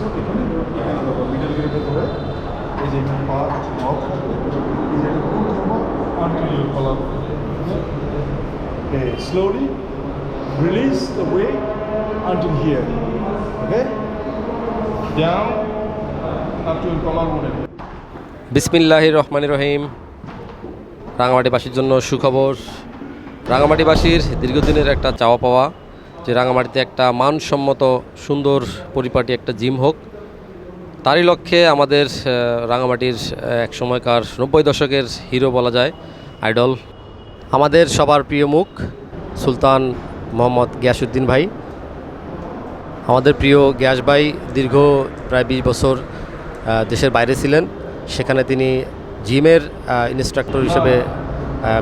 করছ এখানে এখানে দেখো মিডল গেটের ভেতরে এই যে এখানে পা নখ এই যে এটা পুরো থাকব until Okay, slowly release the weight until here. Okay? Down up to your collarbone. বিসমিল্লাহ রহমান রহিম রাঙামাটিবাসীর জন্য সুখবর রাঙামাটিবাসীর দীর্ঘদিনের একটা চাওয়া পাওয়া যে রাঙামাটিতে একটা মানসম্মত, সুন্দর, পরিপাটি একটা জিম হোক, তারই লক্ষ্যে আমাদের রাঙামাটির এক সময়কার নব্বই দশকের হিরো বলা যায়, আইডল। আমাদের সবার প্রিয় মুখ, সুলতান মোহাম্মদ গিয়াসুদ্দিন ভাই। আমাদের প্রিয় গ্যাস ভাই দীর্ঘ প্রায় বিশ বছর দেশের বাইরে ছিলেন। সেখানে তিনি জিমের ইনস্ট্রাক্টর হিসেবে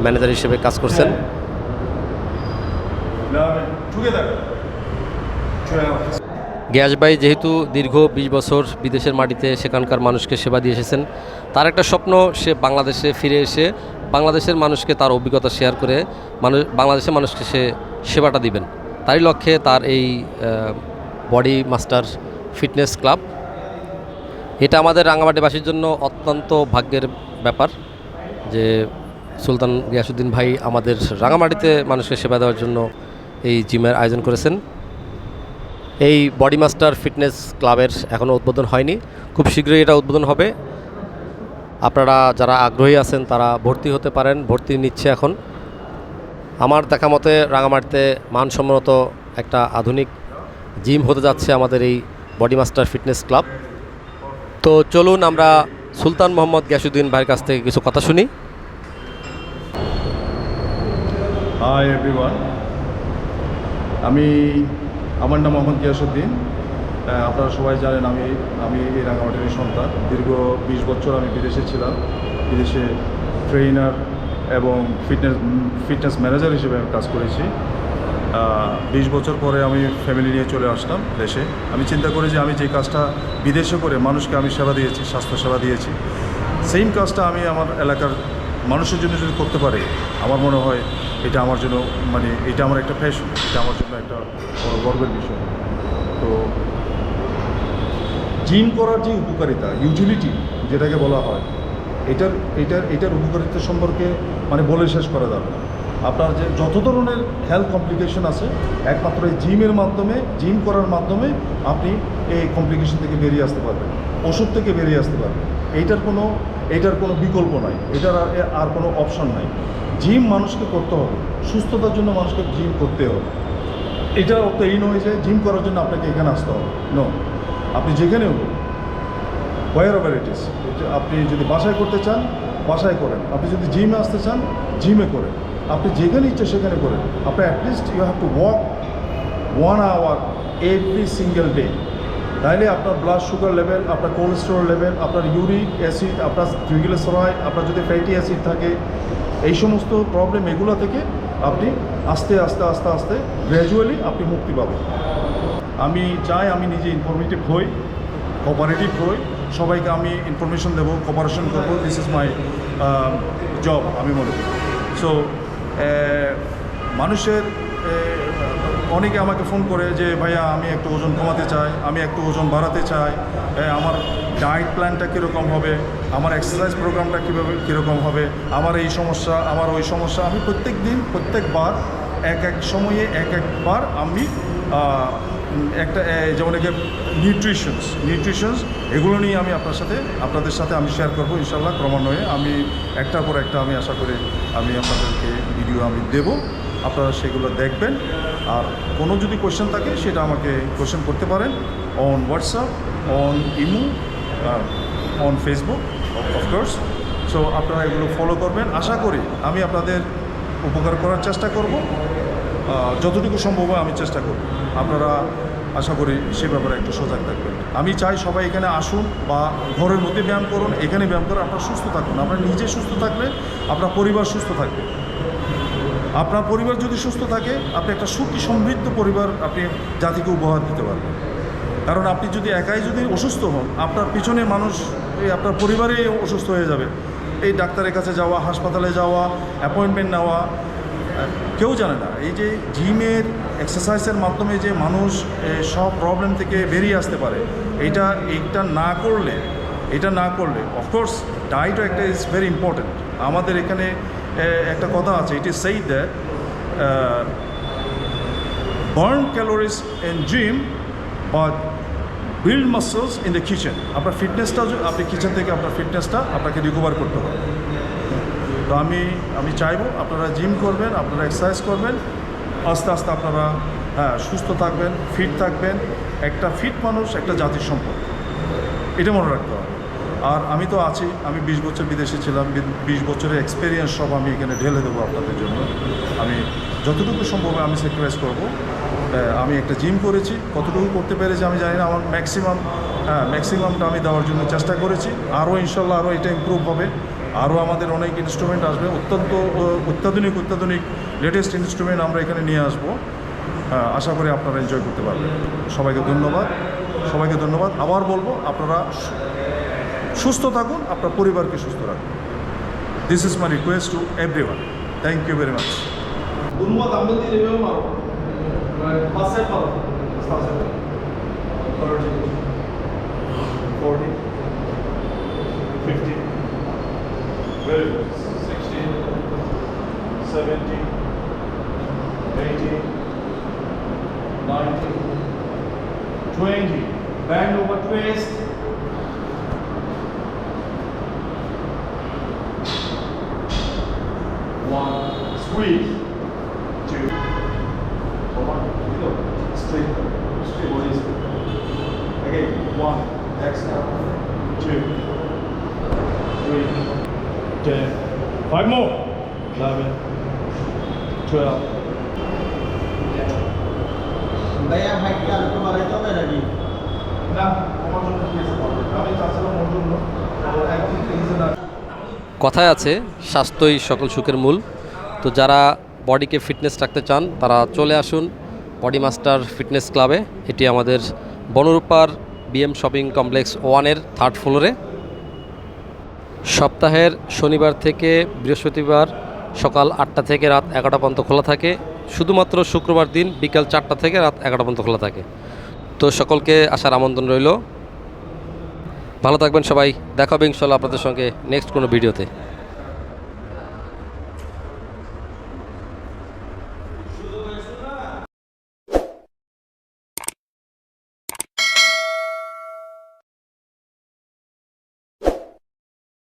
ম্যানেজার হিসেবে কাজ করছেন। Now, together. Twelve. গ্যাস ভাই যেহেতু দীর্ঘ বিশ বছর বিদেশের মাটিতে সেখানকার মানুষকে সেবা দিয়ে এসেছেন তার একটা স্বপ্ন সে বাংলাদেশে ফিরে এসে বাংলাদেশের মানুষকে তার অভিজ্ঞতা শেয়ার করে মানুষ বাংলাদেশের মানুষকে সে সেবাটা দিবেন তারই লক্ষ্যে তার এই বডি মাস্টার ফিটনেস ক্লাব এটা আমাদের রাঙামাটিবাসীর জন্য অত্যন্ত ভাগ্যের ব্যাপার যে সুলতান গিয়াসুদ্দিন ভাই আমাদের রাঙামাটিতে মানুষকে সেবা দেওয়ার জন্য এই জিমের আয়োজন করেছেন। এই বডি মাস্টার ফিটনেস ক্লাবের এখনও উদ্বোধন হয়নি। খুব শীঘ্রই এটা উদ্বোধন হবে। আপনারা যারা আগ্রহী আছেন, তারা ভর্তি হতে পারেন, ভর্তি নিচ্ছে এখন। আমার দেখা মতে রাঙামাটিতে মানসম্মত একটা আধুনিক জিম হতে যাচ্ছে আমাদের এই বডি মাস্টার ফিটনেস ক্লাব। তো চলুন আমরা সুলতান মোহাম্মদ গ্যাসুদ্দিন ভাইয়ের কাছ থেকে কিছু কথা শুনি। হাই এভরিওয়ান আমি, আমার নাম মোহাম্মদ গিয়াসুদ্দিন আপনারা সবাই জানেন আমি আমি এই রাঙামাটির সন্তান। দীর্ঘ বিশ বছর আমি বিদেশে ছিলাম। বিদেশে ট্রেনার এবং ফিটনেস ফিটনেস ম্যানেজার হিসেবে আমি কাজ করেছি। বিশ বছর পরে আমি ফ্যামিলি নিয়ে চলে আসলাম দেশে। আমি চিন্তা করি যে আমি যে কাজটা বিদেশে করে মানুষকে আমি সেবা দিয়েছি, স্বাস্থ্য সেবা দিয়েছি, সেম কাজটা আমি আমার এলাকার মানুষের জন্য যদি করতে পারি, আমার মনে হয় এটা আমার জন্য মানে এটা আমার একটা ফ্যাশন এটা আমার জন্য একটা বড় গর্বের বিষয়। তো জিম করার যে উপকারিতা ইউটিলিটি যেটাকে বলা হয়, এটার এটার এটার উপকারিতা সম্পর্কে মানে বলে শেষ করা না। আপনার যে যত ধরনের হেলথ কমপ্লিকেশন আছে, একমাত্র এই জিমের মাধ্যমে জিম করার মাধ্যমে আপনি এই কমপ্লিকেশন থেকে বেরিয়ে আসতে পারবেন, ওষুধ থেকে বেরিয়ে আসতে পারবেন। এইটার কোনো এইটার কোনো বিকল্প নাই, এটার আর কোনো অপশন নাই। জিম মানুষকে করতে হবে। সুস্থতার জন্য মানুষকে জিম করতে হবে। এটা অর্থ এই নয় যে জিম করার জন্য আপনাকে এখানে আসতে হবে। নো আপনি যেখানেও হোয়ার ওভার ইট ইস আপনি যদি বাসায় করতে চান, বাসায় করেন। আপনি যদি জিমে আসতে চান জিমে করেন। আপনি যেখানে ইচ্ছে সেখানে করেন। আপনি at least you have to walk one hour every single day তাইলে আপনার ব্লাড সুগার লেভেল আপনার কোলেস্টেরল লেভেল আপনার ইউরিক অ্যাসিড আপনার ট্রিগ্লিসারাইড আপনার যদি ফ্যাটি অ্যাসিড থাকে এই সমস্ত প্রবলেম এগুলো থেকে আপনি আস্তে আস্তে আস্তে আস্তে গ্র্যাজুয়ালি আপনি মুক্তি পাবেন। আমি চাই আমি নিজে ইনফরমেটিভ হই কোপারেটিভ হই, সবাইকে আমি ইনফরমেশন দেবো কোপারেশন করব দিস ইজ মাই জব আমি মনে করি। সো মানুষের অনেকে আমাকে ফোন করে যে, ভাইয়া, আমি একটু ওজন কমাতে চাই, আমি একটু ওজন বাড়াতে চাই আমার ডায়েট প্ল্যানটা কীরকম হবে, আমার এক্সারসাইজ প্রোগ্রামটা কীভাবে, কীরকম হবে, আমার এই সমস্যা, আমার ওই সমস্যা। আমি প্রত্যেক দিন প্রত্যেকবার, এক এক সময়ে এক একবার আমি একটা যেমন একে নিউট্রিশনস নিউট্রিশনস এগুলো নিয়ে আমি আপনার সাথে, আপনাদের সাথে আমি শেয়ার করব ইনশাল্লাহ ক্রমান্বয়ে আমি একটার পর একটা আমি আশা করি আমি আপনাদেরকে ভিডিও আমি দেব। আপনারা সেগুলো দেখবেন। আর কোনো যদি কোয়েশ্চেন থাকে, সেটা আমাকে কোয়েশ্চেন করতে পারেন on WhatsApp on imo on Facebook of course so আপনারা এগুলো ফলো করবেন। আশা করি আমি আপনাদের উপকার করার চেষ্টা করব। যতটুকু সম্ভব হয় আমি চেষ্টা করব। আপনারা আশা করি সে ব্যাপারে একটু সজাগ থাকবেন। আমি চাই সবাই এখানে আসুন বা ঘরের মধ্যে ব্যায়াম করুন। এখানে ব্যায়াম করুন আপনারা সুস্থ থাকুন। আপনার নিজে সুস্থ থাকলে আপনার পরিবার সুস্থ থাকবে। আপনার পরিবার যদি সুস্থ থাকে, আপনি একটা সুখী, সমৃদ্ধ পরিবার আপনি জাতিকে উপহার দিতে পারবেন। কারণ আপনি যদি একাই যদি অসুস্থ হন, আপনার পিছনে মানুষ, এই আপনার পরিবারে অসুস্থ হয়ে যাবে। এই ডাক্তারের কাছে যাওয়া, হাসপাতালে যাওয়া অ্যাপয়েন্টমেন্ট নেওয়া, কেউ জানে না। এই যে জিমের এক্সারসাইজের মাধ্যমে যে মানুষ সব প্রবলেম থেকে বেরিয়ে আসতে পারে এটা এইটা না করলে, এটা না করলে অফকোর্স ডায়েটও একটা ইজ ভেরি ইম্পর্ট্যান্ট আমাদের এখানে একটা কথা আছে it is said that burn calories in gym but build muscles in the kitchen আপনার ফিটনেসটা আপনি কিচেন থেকে আপনার ফিটনেসটা আপনাকে রিকভার করতে হবে। তো আমি আমি চাইব আপনারা জিম করবেন, আপনারা এক্সারসাইজ করবেন, আস্তে আস্তে আপনারা হ্যাঁ সুস্থ থাকবেন ফিট থাকবেন, একটা ফিট মানুষ, একটা জাতির সম্পদ। এটা মনে রাখতে হবে। আর আমি তো আছি আমি বিশ বছর বিদেশে ছিলাম বিশ বছরের এক্সপিরিয়েন্স সব আমি এখানে ঢেলে দেবো আপনাদের জন্য। আমি যতটুকু সম্ভব আমি স্যাক্রিফাইস করব। আমি একটা জিম করেছি কতটুকু করতে পেরেছি আমি জানি না আমার ম্যাক্সিমাম হ্যাঁ ম্যাক্সিমামটা আমি দেওয়ার জন্য চেষ্টা করেছি। আরও ইনশাল্লাহ আরও এটা ইম্প্রুভ হবে। আরও আমাদের অনেক ইনস্ট্রুমেন্ট আসবে অত্যন্ত অত্যাধুনিক অত্যাধুনিক লেটেস্ট ইনস্ট্রুমেন্ট আমরা এখানে নিয়ে আসব। হ্যাঁ, আশা করি আপনারা এনজয় করতে পারবেন। সবাইকে ধন্যবাদ। সবাইকে ধন্যবাদ। আবার বলব আপনারা সুস্থ থাকুন, আপনার পরিবারকে সুস্থ রাখুন this is my request to everyone thank you very much Durma dambe değil eve var. Pasel var. One, squeeze. two, one, go, straight, straight, what is it? Again, one, exhale, two, three, ten, five more, eleven, twelve, ভাইয়া হাইটটা আর একটু বাড়াইতে হবে নাকি না আমার জন্য ঠিক আছে আমি চাচ্ছিলাম ওর জন্য তো এখন ঠিক আছে না কথায় আছে, স্বাস্থ্যই সকল সুখের মূল। তো যারা বডিকে ফিটনেস রাখতে চান, তারা চলে আসুন বডি মাস্টার ফিটনেস ক্লাবে। এটি আমাদের বনরূপার বিএম শপিং কমপ্লেক্স ওয়ানের থার্ড ফ্লোরে। সপ্তাহের শনিবার থেকে বৃহস্পতিবার সকাল আটটা থেকে রাত এগারোটা পর্যন্ত খোলা থাকে। শুধুমাত্র শুক্রবার দিন বিকাল চারটা থেকে রাত এগারোটা পর্যন্ত খোলা থাকে। তো সকলকে আসার আমন্ত্রণ রইল। ভালো থাকবেন সবাই। দেখা হবে ইনশাল্লাহ আপনাদের সঙ্গে নেক্সট কোনো ভিডিওতে।